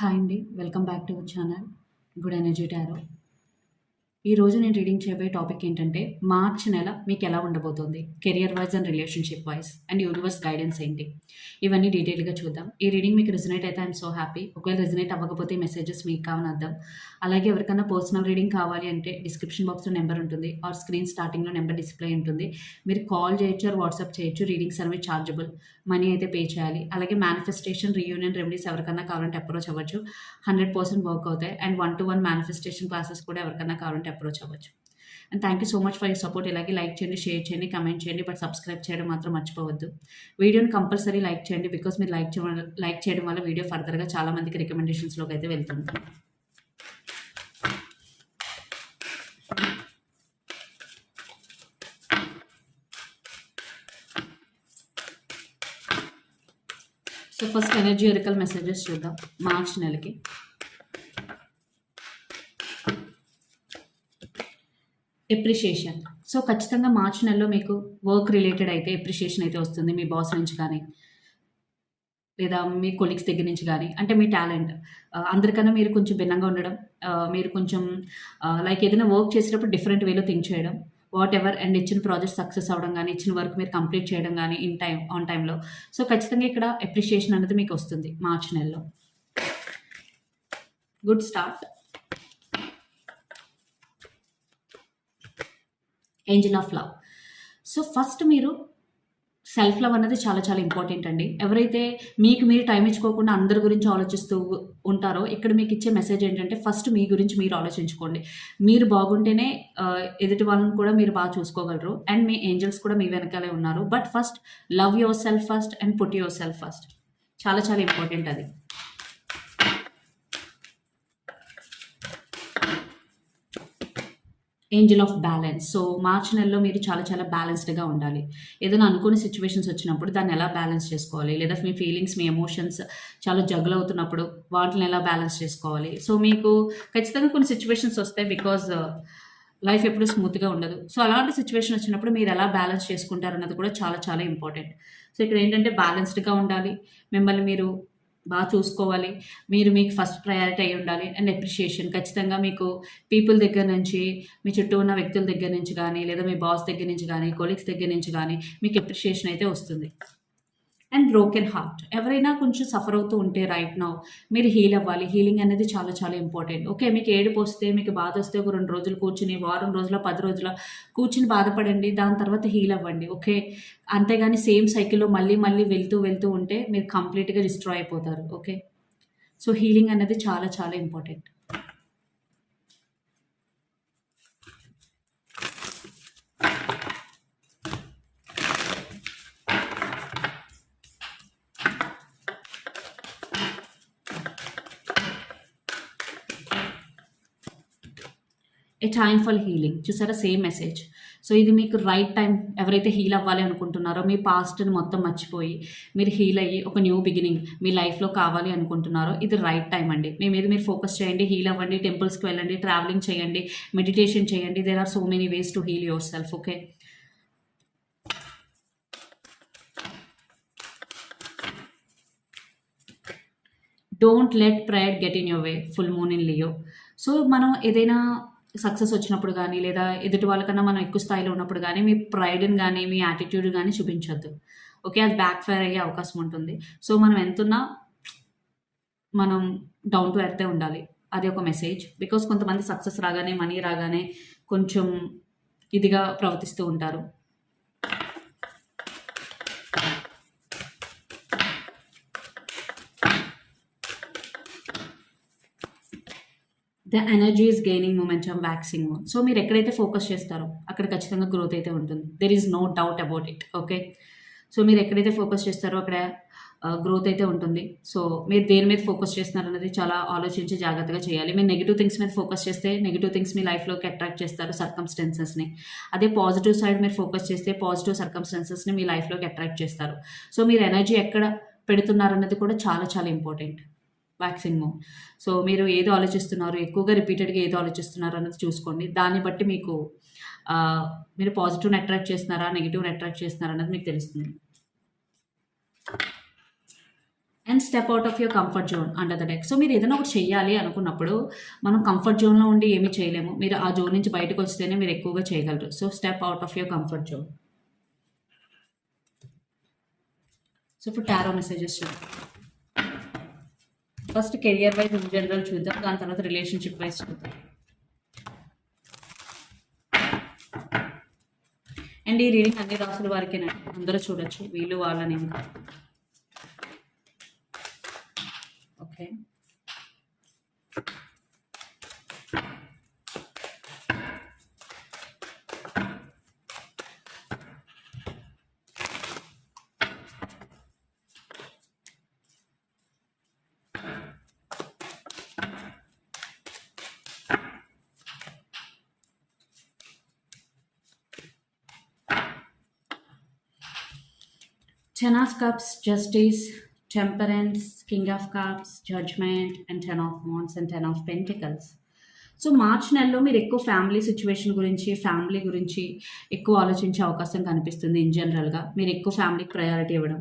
Hi అండి. Welcome back to our channel. Good energy tarot. ఈరోజు నేను రీడింగ్ చేయబోయే టాపిక్ ఏంటంటే మార్చ్ నెల మీకు ఎలా ఉండబోతుంది? Career wise and relationship wise and universe guidance ఏంటి? ఇవన్నీ డీటెయిల్గా చూద్దాం. ఈ రీడింగ్ మీకు రిజనేట్ అయితే ఐఎమ్ సో హ్యాపీ. ఒకవేళ రిజనేట్ అవ్వకపోతే మెసేజెస్ మీకు కావని అర్థం. అలాగే ఎవరికైనా పర్సనల్ రీడింగ్ కావాలి అంటే డిస్క్రిప్షన్ బాక్స్లో నెంబర్ ఉంటుంది. ఆర్ స్క్రీన్ స్టార్టింగ్లో నెంబర్ డిస్ప్లే ఉంటుంది. మీరు కాల్ చేయొచ్చు ఆర్ వాట్సాప్ చేయొచ్చు. రీడింగ్స్ అనేవి ఛార్జబుల్ మనీ అయితే పే చేయాలి. అలాగే మేనిఫెస్టేషన్ రీయూనియన్ రెమెడీస్ ఎవరికైనా కావాలంటే అప్రోచ్ అవ్వచ్చు. హండ్రెడ్ పర్సెంట్ వర్క్ అవుతాయి. And one to one manifestation classes కూడా ఎవరికైనా కావాలంటే అప్రోచ్ అవ్వచ్చు. And thank you so much for you support ఇలాగే లైక్ చేయండి షేర్ చేయండి కమెంట్ చేయండి బట్ సబ్స్క్రైబ్ చేయడం మాత్రం మర్చిపోవద్దు. వీడియోని కంపల్సరీ లైక్ చేయండి బికాస్ మీరు లైక్ చేయడం లైక్ చేయడం వల్ల వీడియో ఫర్దర్గా చాలా మందికి రికమెండేషన్స్లోకి అయితే వెళ్తుంది so first energy oracle messages చూద్దాం. మార్చ్ నెలకి. ఎప్రిషియేషన్ సో ఖచ్చితంగా మార్చ్ నెలలో మీకు వర్క్ రిలేటెడ్ అయితే ఎప్రిషియేషన్ అయితే వస్తుంది మీ బాస్ నుంచి కానీ లేదా మీ కొలీగ్స్ దగ్గర నుంచి కానీ అంటే మీ టాలెంట్ uh, అందరికన్నా మీరు కొంచెం భిన్నంగా ఉండడం uh, మీరు కొంచెం uh, లైక్ ఏదైనా వర్క్ చేసేటప్పుడు డిఫరెంట్ వేలో థింక్ చేయడం వాట్ ఎవర్ అండ్ ఇచ్చిన ప్రాజెక్ట్ సక్సెస్ అవ్వడం కానీ ఇచ్చిన వర్క్ మీరు కంప్లీట్ చేయడం కానీ ఇన్ టైం ఆన్ టైంలో సో ఖచ్చితంగా ఇక్కడ ఎప్రిషియేషన్ అనేది మీకు వస్తుంది మార్చ్ నెలలో. Good start angel of love so first మీరు సెల్ఫ్ లవ్ అనేది చాలా చాలా ఇంపార్టెంట్ అండి. ఎవరైతే మీకు మీరు టైం ఇచ్చుకోకుండా అందరి గురించి ఆలోచిస్తూ ఉంటారో ఇక్కడ మీకు ఇచ్చే మెసేజ్ ఏంటంటే ఫస్ట్ మీ గురించి మీరు ఆలోచించుకోండి. మీరు బాగుంటేనే uh, ఎదుటి వాళ్ళని కూడా మీరు బాగా చూసుకోగలరు. అండ్ మీ ఏంజల్స్ కూడా మీ వెనకాలే ఉన్నారు. But first love yourself first and put yourself first చాలా చాలా ఇంపార్టెంట్ అది. Angel of balance. So March నెలలో మీరు చాలా చాలా బ్యాలెన్స్డ్గా ఉండాలి. ఏదైనా అనుకోని సిచ్యువేషన్స్ వచ్చినప్పుడు దాన్ని ఎలా బ్యాలెన్స్ చేసుకోవాలి? లేదా మీ ఫీలింగ్స్ మీ ఎమోషన్స్ చాలా జగల్ అవుతున్నప్పుడు వాటిని ఎలా బ్యాలెన్స్ చేసుకోవాలి? సో మీకు ఖచ్చితంగా కొన్ని సిచ్యువేషన్స్ వస్తాయి బికాజ్ లైఫ్ ఎప్పుడు స్మూత్గా ఉండదు. సో అలాంటి సిచ్యువేషన్ వచ్చినప్పుడు మీరు ఎలా బ్యాలెన్స్ చేసుకుంటారు అన్నది కూడా చాలా చాలా ఇంపార్టెంట్. సో ఇక్కడ ఏంటంటే బ్యాలెన్స్డ్గా ఉండాలి. మిమ్మల్ని మీరు బాగా చూసుకోవాలి. మీరు మీకు ఫస్ట్ ప్రయారిటీ అయి ఉండాలి. అండ్ అప్రిషియేషన్ ఖచ్చితంగా మీకు పీపుల్ దగ్గర నుంచి మీ చుట్టూ ఉన్న వ్యక్తుల దగ్గర నుంచి కానీ లేదా మీ బాస్ దగ్గర నుంచి కానీ కొలీగ్స్ దగ్గర నుంచి కానీ మీకు అప్రిషియేషన్ అయితే వస్తుంది. అండ్ బ్రోకెన్ హార్ట్ ఎవరైనా కొంచెం సఫర్ అవుతూ ఉంటే రైట్ నౌ మీరు హీల్ అవ్వాలి. హీలింగ్ అనేది చాలా చాలా ఇంపార్టెంట్ ఓకే మీకు ఏడుపు వస్తే మీకు బాధ వస్తే ఒక రెండు రోజులు కూర్చుని వారం రోజుల పది రోజుల కూర్చుని బాధపడండి. దాని తర్వాత హీల్ అవ్వండి. ఓకే అంతేగాని సేమ్ సైకిల్లో మళ్ళీ మళ్ళీ వెళ్తూ వెళ్తూ ఉంటే మీరు కంప్లీట్గా డిస్ట్రాయ్ అయిపోతారు. ఓకే సో హీలింగ్ అనేది చాలా చాలా important a time for healing చూసారా సేమ్ మెసేజ్ సో ఇది మీకు రైట్ టైం ఎవరైతే హీల్ అవ్వాలి అనుకుంటున్నారో మీ పాస్ట్ని మొత్తం మర్చిపోయి మీరు హీల్ అయ్యి ఒక న్యూ బిగినింగ్ మీ లైఫ్లో కావాలి అనుకుంటున్నారో ఇది రైట్ టైం అండి. మీ మీద మీరు ఫోకస్ చేయండి హీల్ అవ్వండి టెంపుల్స్కి వెళ్ళండి ట్రావెలింగ్ చేయండి మెడిటేషన్ చేయండి. There are so many ways to heal yourself okay don't let prior get in your way full moon in Leo so మనం ఏదైనా సక్సెస్ వచ్చినప్పుడు కానీ లేదా ఎదుటి వాళ్ళకన్నా మనం ఎక్కువ స్థాయిలో ఉన్నప్పుడు కానీ మీ ప్రైడ్ని కానీ మీ యాటిట్యూడ్ కానీ చూపించొద్దు. ఓకే అది బ్యాక్ ఫైర్ అయ్యే అవకాశం ఉంటుంది. సో మనం ఎంతున్నా మనం డౌన్ టు ఎర్తే ఉండాలి. అది ఒక మెసేజ్ బికాస్ కొంతమంది సక్సెస్ రాగానే మనీ రాగానే కొంచెం ఇదిగా ప్రవర్తిస్తూ ఉంటారు. The energy is gaining momentum waxing so మీరు ఎక్కడైతే ఫోకస్ చేస్తారో అక్కడ ఖచ్చితంగా గ్రోత్ అయితే ఉంటుంది. There is no doubt about it okay so మీరు ఎక్కడైతే ఫోకస్ చేస్తారో అక్కడ uh, గ్రోత్ అయితే ఉంటుంది. సో మీరు దేని మీద ఫోకస్ చేస్తున్నారు అనేది చాలా ఆలోచించి జాగ్రత్తగా చేయాలి. మీరు నెగిటివ్ థింగ్స్ మీద ఫోకస్ చేస్తే నెగిటివ్ థింగ్స్ మీ లైఫ్లోకి అట్రాక్ట్ చేస్తారు సర్కమ్స్టెన్సెస్ని అదే పాజిటివ్ సైడ్ మీరు ఫోకస్ చేస్తే పాజిటివ్ సర్కమ్స్టెన్సెస్ని మీ లైఫ్లోకి అట్రాక్ట్ చేస్తారు. సో మీరు ఎనర్జీ ఎక్కడ పెడుతున్నారు అన్నది కూడా చాలా చాలా ఇంపార్టెంట్ వ్యాక్సింగ్ సో మీరు ఏదో ఆలోచిస్తున్నారు? ఎక్కువగా రిపీటెడ్గా ఏదో ఆలోచిస్తున్నారు అన్నది చూసుకోండి. దాన్ని బట్టి మీకు మీరు పాజిటివ్ని అట్రాక్ట్ చేస్తున్నారా? నెగిటివ్ని అట్రాక్ట్ చేస్తున్నారా అన్నది మీకు తెలుస్తుంది. And step out of your comfort zone under the deck so మీరు ఏదైనా ఒకటి చేయాలి అనుకున్నప్పుడు మనం కంఫర్ట్ జోన్లో ఉండి ఏమీ చేయలేము. మీరు ఆ జోన్ నుంచి బయటకు వస్తేనే మీరు ఎక్కువగా చేయగలరు. So step out of your comfort zone so ఇప్పుడు టారో మెసేజెస్ చూడండి first career wise in general చూద్దాం దాని తర్వాత రిలేషన్షిప్ వైజ్ చూద్దాం. అండ్ ఈ రీడింగ్ అన్ని రాసుల వారికేనండి అందరూ చూడొచ్చు వీళ్ళు వాళ్ళని ఏం కాదు. Okay Ten of Cups, Justice, Temperance, King of Cups, Judgment, and Ten of Wands and Ten of Pentacles. So March నెలలో మీరు ఎక్కువ ఫ్యామిలీ సిచ్యువేషన్ గురించి ఫ్యామిలీ గురించి ఎక్కువ ఆలోచించే అవకాశం కనిపిస్తుంది ఇన్ జనరల్గా మీరు ఎక్కువ ఫ్యామిలీకి ప్రయారిటీ ఇవ్వడం.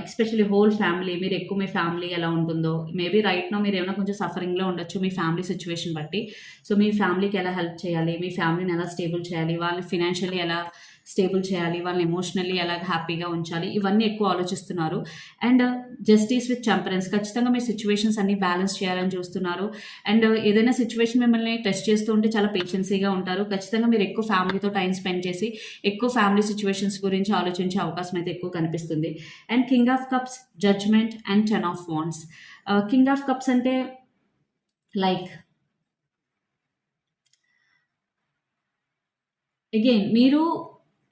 ఎక్స్పెషల్లీ హోల్ ఫ్యామిలీ మీరు ఎక్కువ మీ ఫ్యామిలీ ఎలా ఉంటుందో. మేబీ రైట్ నో మీరు ఏమైనా కొంచెం సఫరింగ్లో ఉండొచ్చు మీ ఫ్యామిలీ సిచ్యువేషన్ బట్టి. సో మీ ఫ్యామిలీకి ఎలా హెల్ప్ చేయాలి? మీ ఫ్యామిలీని ఎలా స్టేబుల్ చేయాలి? వాళ్ళని ఫినాన్షియల్లీ ఎలా స్టేబుల్ చేయాలి వాళ్ళని ఎమోషనల్లీ ఎలా హ్యాపీగా ఉంచాలి ఇవన్నీ ఎక్కువ ఆలోచిస్తున్నారు. అండ్ జస్టిస్ విత్ టెంపరెన్స్ ఖచ్చితంగా మీ సిచ్యువేషన్స్ అన్ని బ్యాలెన్స్ చేయాలని చూస్తున్నారు. అండ్ ఏదైనా సిచ్యువేషన్ మిమ్మల్ని టెస్ట్ చేస్తూ ఉంటే చాలా పేషెన్సీగా ఉంటారు. ఖచ్చితంగా మీరు ఎక్కువ ఫ్యామిలీతో టైం స్పెండ్ చేసి ఎక్కువ ఫ్యామిలీ సిచ్యువేషన్స్ గురించి ఆలోచించే అవకాశం అయితే ఎక్కువ కనిపిస్తుంది. And king of cups judgement and ten of wands. King of cups అంటే లైక్ అగైన్ మీరు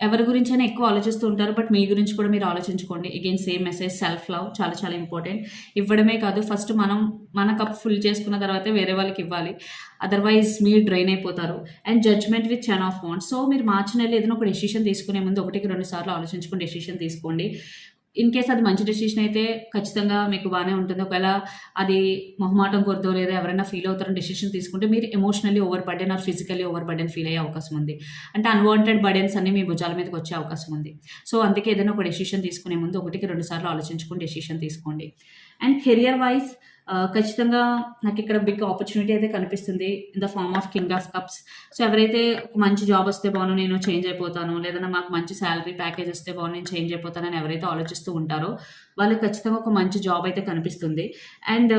ఎవరి గురించైనా ఎక్కువ ఆలోచిస్తూ ఉంటారు బట్ మీ గురించి కూడా మీరు ఆలోచించుకోండి. Again same message self love చాలా చాలా ఇంపార్టెంట్ ఇవ్వడమే కాదు ఫస్ట్ మనం మన కప్ ఫుల్ చేసుకున్న తర్వాత వేరే వాళ్ళకి ఇవ్వాలి. అదర్వైజ్ మీరు డ్రైన్ అయిపోతారు. And judgement with ten of wands so మీరు మార్చి ఏదైనా ఒక డెసిషన్ తీసుకునే ముందు ఒకటికి రెండు సార్లు ఆలోచించుకుని డెసిషన్ తీసుకోండి. ఇన్ కేస్ అది మంచి డెసిషన్ అయితే ఖచ్చితంగా మీకు బాగానే ఉంటుంది. ఒకవేళ అది మొహమాటం కొరతో లేదా ఎవరైనా ఫీల్ అవుతారని డెసిషన్ తీసుకుంటే మీరు emotionally over burden or physically over burden feel అయ్యే అవకాశం ఉంది. అంటే అన్వాంటెడ్ బర్డెన్స్ అన్ని మీ భుజాల మీదకి వచ్చే అవకాశం ఉంది. సో అందుకే ఏదైనా ఒక డెసిషన్ తీసుకునే ముందు ఒకటికి రెండు సార్లు ఆలోచించుకుని డెసిషన్ తీసుకోండి. అండ్ కెరియర్ వైజ్ ఖచ్చితంగా నాకు ఇక్కడ బిగ్ ఆపర్చునిటీ అయితే కనిపిస్తుంది in the form of king of cups. So ఎవరైతే ఒక మంచి జాబ్ వస్తే బాగును నేను చేంజ్ అయిపోతాను. లేదా మాకు మంచి శాలరీ ప్యాకేజ్ వస్తే బాగును నేను చేంజ్ అయిపోతానని ఎవరైతే ఆలోచిస్తూ ఉంటారో వాళ్ళకి ఖచ్చితంగా ఒక మంచి జాబ్ అయితే కనిపిస్తుంది. అండ్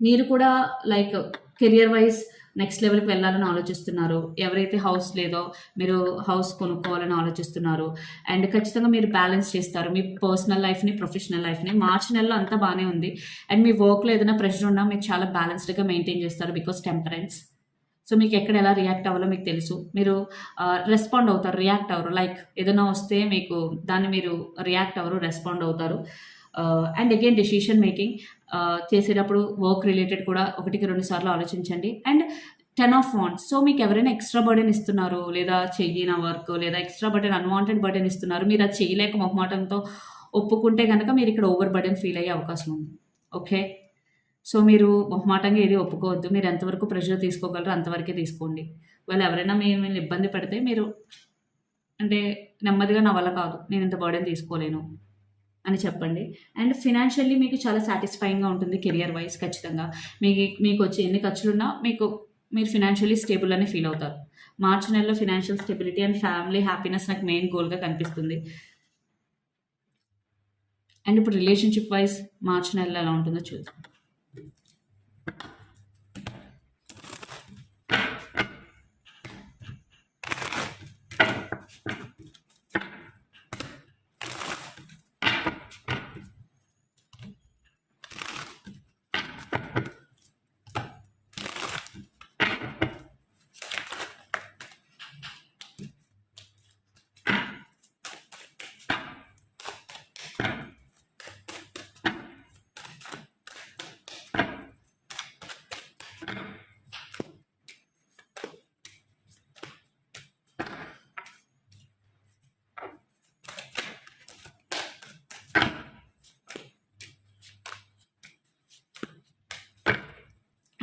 మీరు కూడా లైక్ కెరియర్ వైజ్ నెక్స్ట్ లెవెల్కి వెళ్ళాలని ఆలోచిస్తున్నారు. ఎవరైతే హౌస్ లేదో మీరు హౌస్ కొనుక్కోవాలని ఆలోచిస్తున్నారు. అండ్ ఖచ్చితంగా మీరు బ్యాలెన్స్ చేస్తారు. మీ పర్సనల్ లైఫ్ని ప్రొఫెషనల్ లైఫ్ని. మార్చి నెలలో అంతా బాగానే ఉంది. అండ్ మీ వర్క్లో ఏదైనా ప్రెషర్ ఉన్నా మీరు చాలా బ్యాలెన్స్డ్గా మెయింటైన్ చేస్తారు బికాస్ టెంపరెన్స్. సో మీకు ఎక్కడ ఎలా రియాక్ట్ అవ్వాలో మీకు తెలుసు. మీరు రెస్పాండ్ అవుతారు. రియాక్ట్ అవ్వరు. లైక్ ఏదైనా వస్తే మీకు దాన్ని మీరు రియాక్ట్ అవ్వరు రెస్పాండ్ అవుతారు. అండ్ అగైన్ డెసిషన్ మేకింగ్ చేసేటప్పుడు వర్క్ రిలేటెడ్ కూడా ఒకటికి రెండు సార్లు ఆలోచించండి. And ten of wands so మీకు ఎవరైనా ఎక్స్ట్రా బర్డెన్ ఇస్తున్నారు లేదా చెయ్యిన వర్క్ లేదా ఎక్స్ట్రా బర్డెన్ అన్వాంటెడ్ బర్డెన్ ఇస్తున్నారు మీరు అది చేయలేక మొహమాటంతో ఒప్పుకుంటే కనుక మీరు ఇక్కడ ఓవర్ బర్డెన్ ఫీల్ అయ్యే అవకాశం ఉంది. ఓకే సో మీరు మొహమాటంగా ఏది ఒప్పుకోవద్దు. మీరు ఎంతవరకు ప్రెషర్ తీసుకోగలరో అంతవరకే తీసుకోండి. వాళ్ళు ఎవరైనా మిమ్మల్ని ఇబ్బంది పెడితే మీరు అంటే నెమ్మదిగా నా వల్ల కాదు. నేను ఇంత బర్డెన్ తీసుకోలేను. అని చెప్పండి. అండ్ ఫినాన్షియల్లీ మీకు చాలా సాటిస్ఫైయింగ్గా ఉంటుంది కెరియర్ వైజ్ ఖచ్చితంగా. మీకు మీకు వచ్చి ఎన్ని ఖర్చులున్నా మీకు మీరు ఫినాన్షియలీ స్టేబుల్ అని ఫీల్ అవుతారు. మార్చి నెలలో financial stability and family happiness నాకు మెయిన్ గోల్గా కనిపిస్తుంది. అండ్ ఇప్పుడు రిలేషన్షిప్ వైజ్ మార్చి నెలలో ఎలా ఉంటుందో చూద్దాం.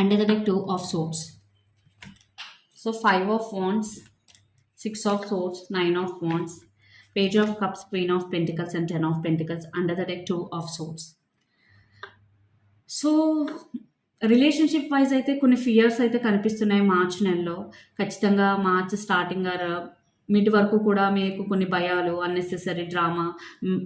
Under the deck two of swords so five of wands six of swords nine of wands page of cups queen of pentacles and ten of pentacles under the deck two of swords so relationship wise అయితే కొన్ని fears అయితే కనిపిస్తున్నాయి March నెలలో. ఖచ్చితంగా March starting or mid వరకు కూడా మీకు కొన్ని భయాలు అన్నెసెసరీ డ్రామా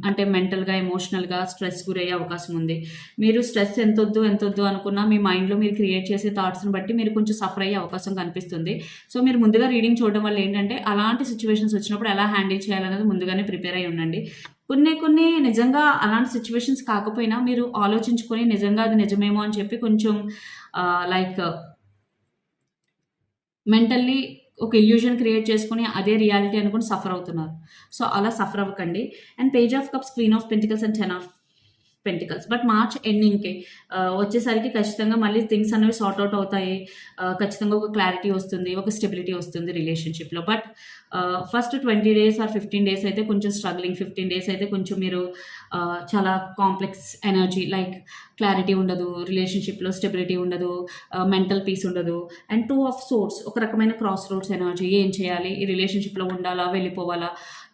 అంటే మెంటల్గా ఎమోషనల్గా స్ట్రెస్ గురయ్యే అవకాశం ఉంది. మీరు స్ట్రెస్ ఎంతొద్దు ఎంతొద్దు అనుకున్నా మీ మైండ్లో మీరు క్రియేట్ చేసే థాట్స్ని బట్టి మీరు కొంచెం సఫర్ అయ్యే అవకాశం కనిపిస్తుంది. సో మీరు ముందుగా రీడింగ్ చూడడం వల్ల ఏంటంటే అలాంటి సిచ్యువేషన్స్ వచ్చినప్పుడు ఎలా హ్యాండిల్ చేయాలనేది ముందుగానే ప్రిపేర్ అయి ఉండండి. కొన్ని కొన్ని నిజంగా అలాంటి సిచ్యువేషన్స్ కాకపోయినా మీరు ఆలోచించుకొని నిజంగా అది నిజమేమో అని చెప్పి కొంచెం లైక్ మెంటల్లీ ఒక ఇల్యూజన్ క్రియేట్ చేసుకుని అదే రియాలిటీ అనుకుని సఫర్ అవుతున్నారు. సో అలా సఫర్ అవ్వకండి. And page of cups queen of pentacles and ten of pentacles but March ఎండింగ్కి వచ్చేసరికి ఖచ్చితంగా మళ్ళీ థింగ్స్ అనేవి సార్ట్ అవుట్ అవుతాయి. ఖచ్చితంగా ఒక క్లారిటీ వస్తుంది ఒక స్టెబిలిటీ వస్తుంది రిలేషన్షిప్లో but first twenty days or fifteen days అయితే కొంచెం స్ట్రగ్లింగ్ ఫిఫ్టీన్ డేస్ అయితే కొంచెం మీరు చాలా కాంప్లెక్స్ ఎనర్జీ లైక్ క్లారిటీ ఉండదు రిలేషన్షిప్లో స్టెబిలిటీ ఉండదు మెంటల్ పీస్ ఉండదు. అండ్ టూ ఆఫ్ సోర్స్ ఒక రకమైన క్రాస్ రోడ్స్ ఎనర్జీ ఏం చేయాలి ఈ రిలేషన్షిప్లో ఉండాలా వెళ్ళిపోవాలా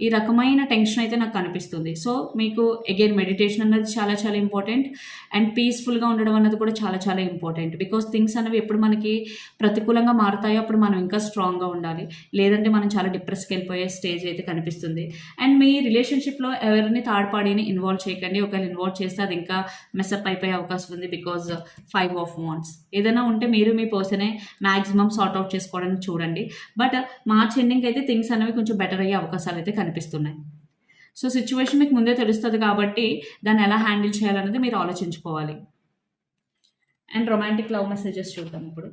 ఈ రకమైన టెన్షన్ అయితే నాకు కనిపిస్తుంది సో మీకు అగైన్ మెడిటేషన్ అన్నది చాలా చాలా ఇంపార్టెంట్ అండ్ పీస్ఫుల్గా ఉండడం అన్నది కూడా చాలా చాలా ఇంపార్టెంట్ బికాస్ థింగ్స్ అనేవి ఎప్పుడు మనకి ప్రతికూలంగా మారుతాయో అప్పుడు మనం ఇంకా స్ట్రాంగ్గా ఉండాలి. లేదంటే మనం చాలా డిప్రెస్కి వెళ్ళిపోయే స్టేజ్ అయితే కనిపిస్తుంది. అండ్ మీ రిలేషన్షిప్లో ఎవరిని థర్డ్ పార్టీని ఇన్వాల్వ్ చేయకండి. ఒకవేళ ఇన్వాల్వ్ చేస్తే అది ఇంకా మెస్అప్ అయిపోయే అవకాశం ఉంది బికాజ్ ఫైవ్ ఆఫ్ వాన్స్ ఏదైనా ఉంటే మీరు మీ పర్సనే మ్యాక్సిమం సార్ట్ అవుట్ చేసుకోవడానికి చూడండి. బట్ మార్చ్ ఎండింగ్ అయితే థింగ్స్ అనేవి కొంచెం బెటర్ అయ్యే అవకాశాలు అయితే కనిపిస్తున్నాయి. సో సిచ్యువేషన్ మీకు ముందే తెలుస్తుంది కాబట్టి దాన్ని ఎలా హ్యాండిల్ చేయాలనేది మీరు ఆలోచించుకోవాలి. అండ్ రొమాంటిక్ లవ్ మెసేజెస్ చూద్దాం ఇప్పుడు.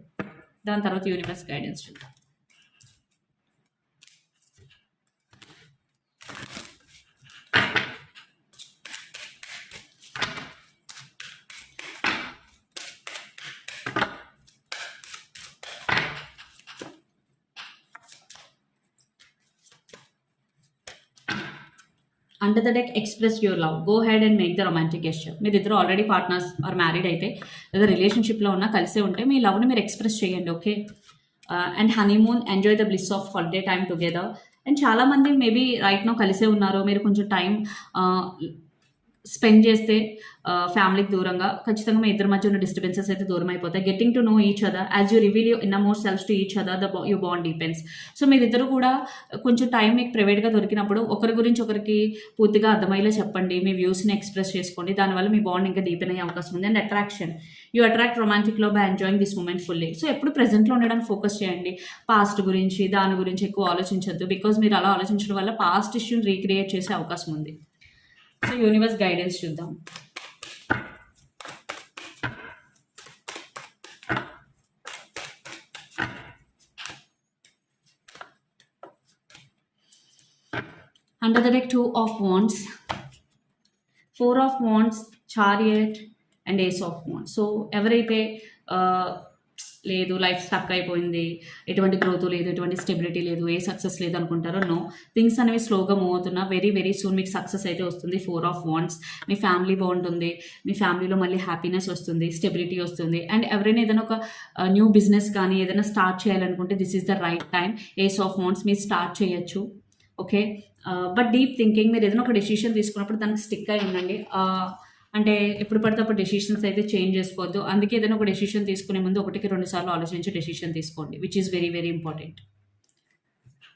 దాని తర్వాత యూనివర్స్ గైడెన్స్ చూద్దాం. Under the deck express your love go ahead and make the romantic gesture మీరు ఇద్దరు ఆల్రెడీ పార్ట్నర్స్ ఆర్ మ్యారీడ్ అయితే లేదా రిలేషన్షిప్లో ఉన్నా కలిసే ఉంటే మీ లవ్ని మీరు ఎక్స్ప్రెస్ చేయండి okay and honeymoon enjoy the bliss of holiday time together and చాలామంది మేబీ రైట్ నో కలిసే ఉన్నారు మీరు కొంచెం టైం స్పెండ్ చేస్తే ఫ్యామిలీకి దూరంగా ఖచ్చితంగా మీ ఇద్దరి మధ్య ఉన్న డిస్టర్బెన్సెస్ అయితే దూరం అయిపోతాయి. Getting to know each other as you reveal you in more self to each other the you bond depends so మీరిద్దరు కూడా కొంచెం టైం మీకు ప్రైవేట్గా దొరికినప్పుడు ఒకరి గురించి ఒకరికి పూర్తిగా అర్థమయ్యేలా చెప్పండి. మీ వ్యూస్ని ఎక్స్ప్రెస్ చేసుకోండి. దానివల్ల మీ బాండ్ ఇంకా డీపెన్ అయ్యే అవకాశం ఉంది. And attraction you attract రొమాంటిక్లో by enjoying this moment fully so ఎప్పుడు ప్రెసెంట్లో ఉండడానికి ఫోకస్ చేయండి. పాస్ట్ గురించి దాని గురించి ఎక్కువ ఆలోచించద్దు. బికాజ్ మీరు అలా ఆలోచించడం వల్ల పాస్ట్ ఇష్యూని రీక్రియేట్ చేసే అవకాశం ఉంది. సో యూనివర్స్ గైడెన్స్ చూద్దాం under the deck two of wands four of wands chariot and ace of wands so ఎవరైతే ఆ, లేదు లైఫ్ స్టక్ అయిపోయింది ఎటువంటి గ్రోత్ లేదు ఎటువంటి స్టెబిలిటీ లేదు ఏ సక్సెస్ లేదు అనుకుంటారో నో థింగ్స్ అనేవి స్లోగా మూవ్ అవుతున్నా వెరీ వెరీ సూన్ మీకు సక్సెస్ అయితే వస్తుంది ఫోర్ ఆఫ్ వాంట్స్ మీ ఫ్యామిలీ బాగుంటుంది మీ ఫ్యామిలీలో మళ్ళీ హ్యాపీనెస్ వస్తుంది స్టెబిలిటీ వస్తుంది. అండ్ ఎవరైనా ఏదైనా ఒక న్యూ బిజినెస్ కానీ ఏదైనా స్టార్ట్ చేయాలనుకుంటే this is the right time ace of wands మీరు స్టార్ట్ చేయొచ్చు ఓకే బట్ డీప్ థింకింగ్ మీరు ఏదైనా ఒక డెసిషన్ తీసుకున్నప్పుడు దానికి స్టిక్ అయి ఉండండి. అంటే ఎప్పుడు పడితే అప్పుడు డెసిషన్స్ అయితే చేంజ్ చేసుకోవద్దు. అందుకే ఏదైనా ఒక డెసిషన్ తీసుకునే ముందు ఒకటికి రెండు సార్లు ఆలోచించి డెసిషన్ తీసుకోండి which is very very important